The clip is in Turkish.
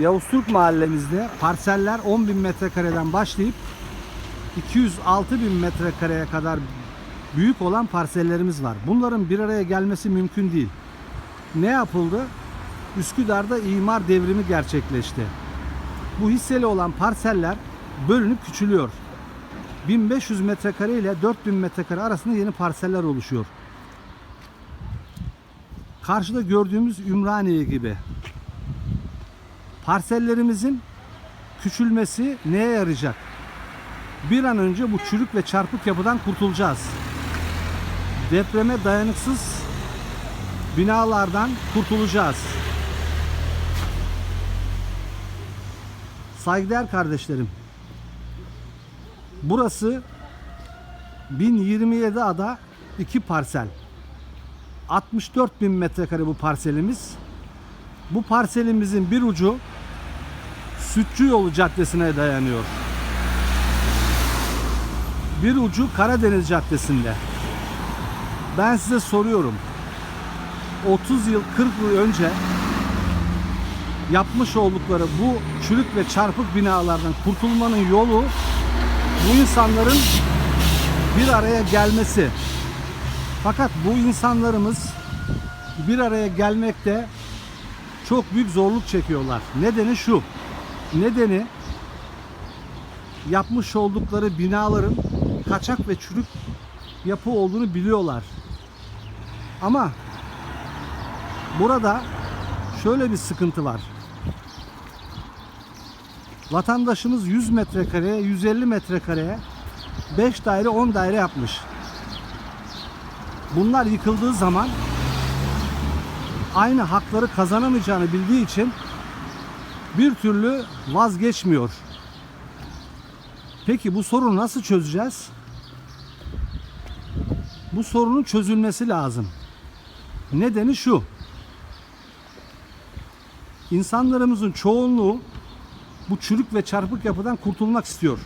Yavuz Türk mahallemizde parseller 10 bin metrekareden başlayıp 206 bin metrekareye kadar büyük olan parsellerimiz var. Bunların bir araya gelmesi mümkün değil. Ne yapıldı? Üsküdar'da imar devrimi gerçekleşti. Bu hisseli olan parseller bölünüp küçülüyor. 1500 metrekare ile 4000 metrekare arasında yeni parseller oluşuyor. Karşıda gördüğümüz Ümraniye gibi. Parsellerimizin küçülmesi neye yarayacak? Bir an önce bu çürük ve çarpık yapıdan kurtulacağız. Depreme dayanıksız binalardan kurtulacağız. Saygıdeğer kardeşlerim. Burası 1027 ada 2 parsel. 64 bin metrekare bu parselimiz. Bu parselimizin bir ucu Sütçü Yolu Caddesi'ne dayanıyor. Bir ucu Karadeniz Caddesi'nde. Ben size soruyorum. 30 yıl 40 yıl önce yapmış oldukları bu çürük ve çarpık binalardan kurtulmanın yolu bu insanların bir araya gelmesi. Fakat bu insanlarımız bir araya gelmekte çok büyük zorluk çekiyorlar. Nedeni şu. Nedeni yapmış oldukları binaların kaçak ve çürük yapı olduğunu biliyorlar. Ama burada şöyle bir sıkıntı var. Vatandaşımız 100 metrekareye, 150 metrekareye 5 daire 10 daire yapmış. Bunlar yıkıldığı zaman aynı hakları kazanamayacağını bildiği için bir türlü vazgeçmiyor. Peki bu sorunu nasıl çözeceğiz? Bu sorunun çözülmesi lazım. Nedeni şu. İnsanlarımızın çoğunluğu bu çürük ve çarpık yapıdan kurtulmak istiyor.